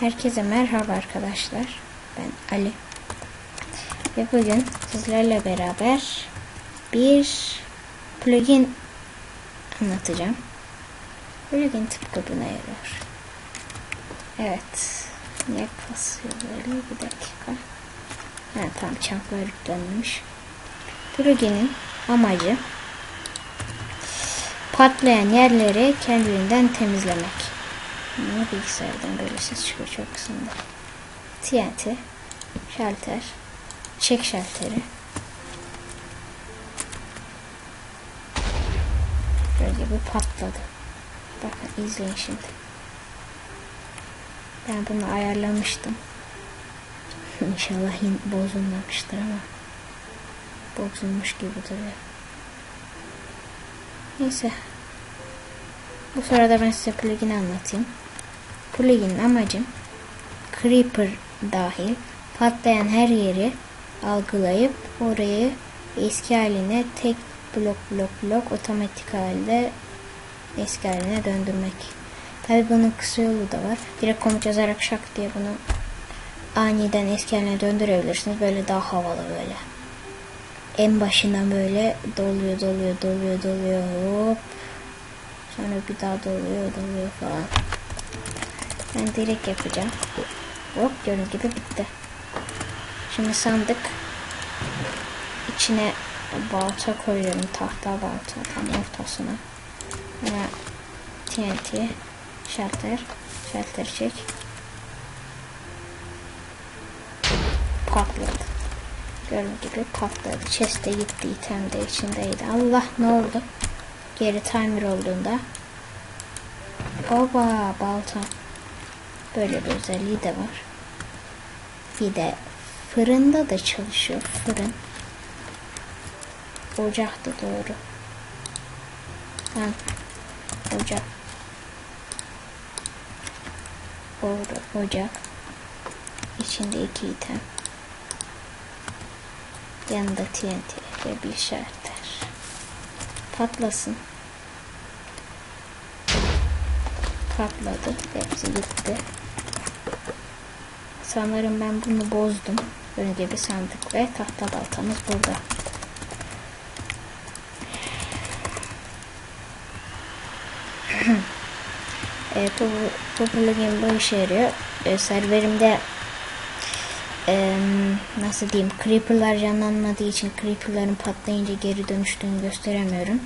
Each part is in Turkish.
Herkese merhaba arkadaşlar. Ben Ali. Ve bugün sizlerle beraber bir plugin anlatacağım. Plugin tıpkı buna yarıyor. Evet. Niye kasıyor böyle? Bir dakika. Ha, tamam çanklar yüklenmiş. Pluginin amacı patlayan yerleri kendiliğinden temizlemek. Niye bilgisayardan böyle ses çıkıyor çok kısımda. TNT, şalter, çek şalteri. Böyle bir patladı. Bakın izleyin şimdi. Ben bunu ayarlamıştım. İnşallah bozulmamıştır ama bozulmuş gibi duruyor. Neyse. Bu sırada ben size plugin'i anlatayım. Plugin'in amacım Creeper dahil patlayan her yeri algılayıp orayı eski haline tek blok blok blok otomatik halde eski haline döndürmek. Tabi bunun kısa yolu da var. Direkt komut yazarak şak diye bunu aniden eski haline döndürebilirsiniz. Böyle daha havalı böyle. En başından böyle doluyor doluyor doluyor doluyor hop. Sonra bir daha doluyor doluyor falan. Ben direkt yapacağım. Hop gördüğünüz gibi bitti. Şimdi sandık içine balta koyuyorum. Tahta balta tam ortasına. Ve TNT şalter şalter çek. Patladı. Gördüğünüz gibi patladı. Chest'e gitti. item de içindeydi. Allah ne oldu? Geri timer olduğunda Oba balta. Böyle bir özelliği de var. Bir de fırında da çalışıyor. Fırın. Ocak da doğru. Ha, ocak. Doğru ocak. İçinde iki item. Yanında TNT ve bir şartlar. Patlasın. patladı. Hepsi gitti. Sanırım ben bunu bozdum. Önce bir sandık ve tahta baltamız burada. evet, bu, bu plugin bu işe yarıyor. Ee, serverimde e, nasıl diyeyim creeperlar canlanmadığı için creeperların patlayınca geri dönüştüğünü gösteremiyorum.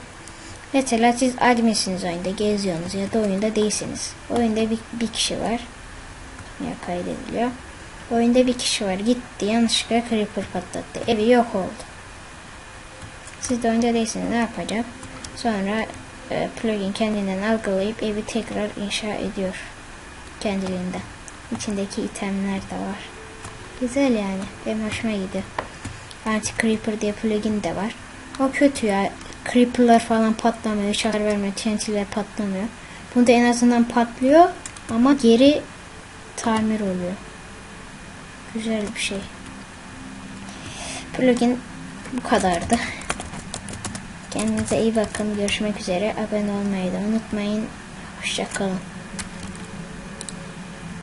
Mesela siz adminsiniz oyunda geziyorsunuz ya da oyunda değilsiniz. Oyunda bir, bir kişi var. Ya kaydediliyor. Oyunda bir kişi var. Gitti yanlışlıkla creeper patlattı. Evi yok oldu. Siz de oyunda değilsiniz. Ne yapacak? Sonra e, plugin kendinden algılayıp evi tekrar inşa ediyor. Kendiliğinden. İçindeki itemler de var. Güzel yani. Benim hoşuma gidiyor. Anti Creeper diye plugin de var. O kötü ya. Creeper'lar falan patlamıyor. Hasar vermiyor. TNT'ler patlamıyor. Bunda en azından patlıyor ama geri tamir oluyor. Güzel bir şey. Plugin bu kadardı. Kendinize iyi bakın. Görüşmek üzere. Abone olmayı da unutmayın. Hoşçakalın.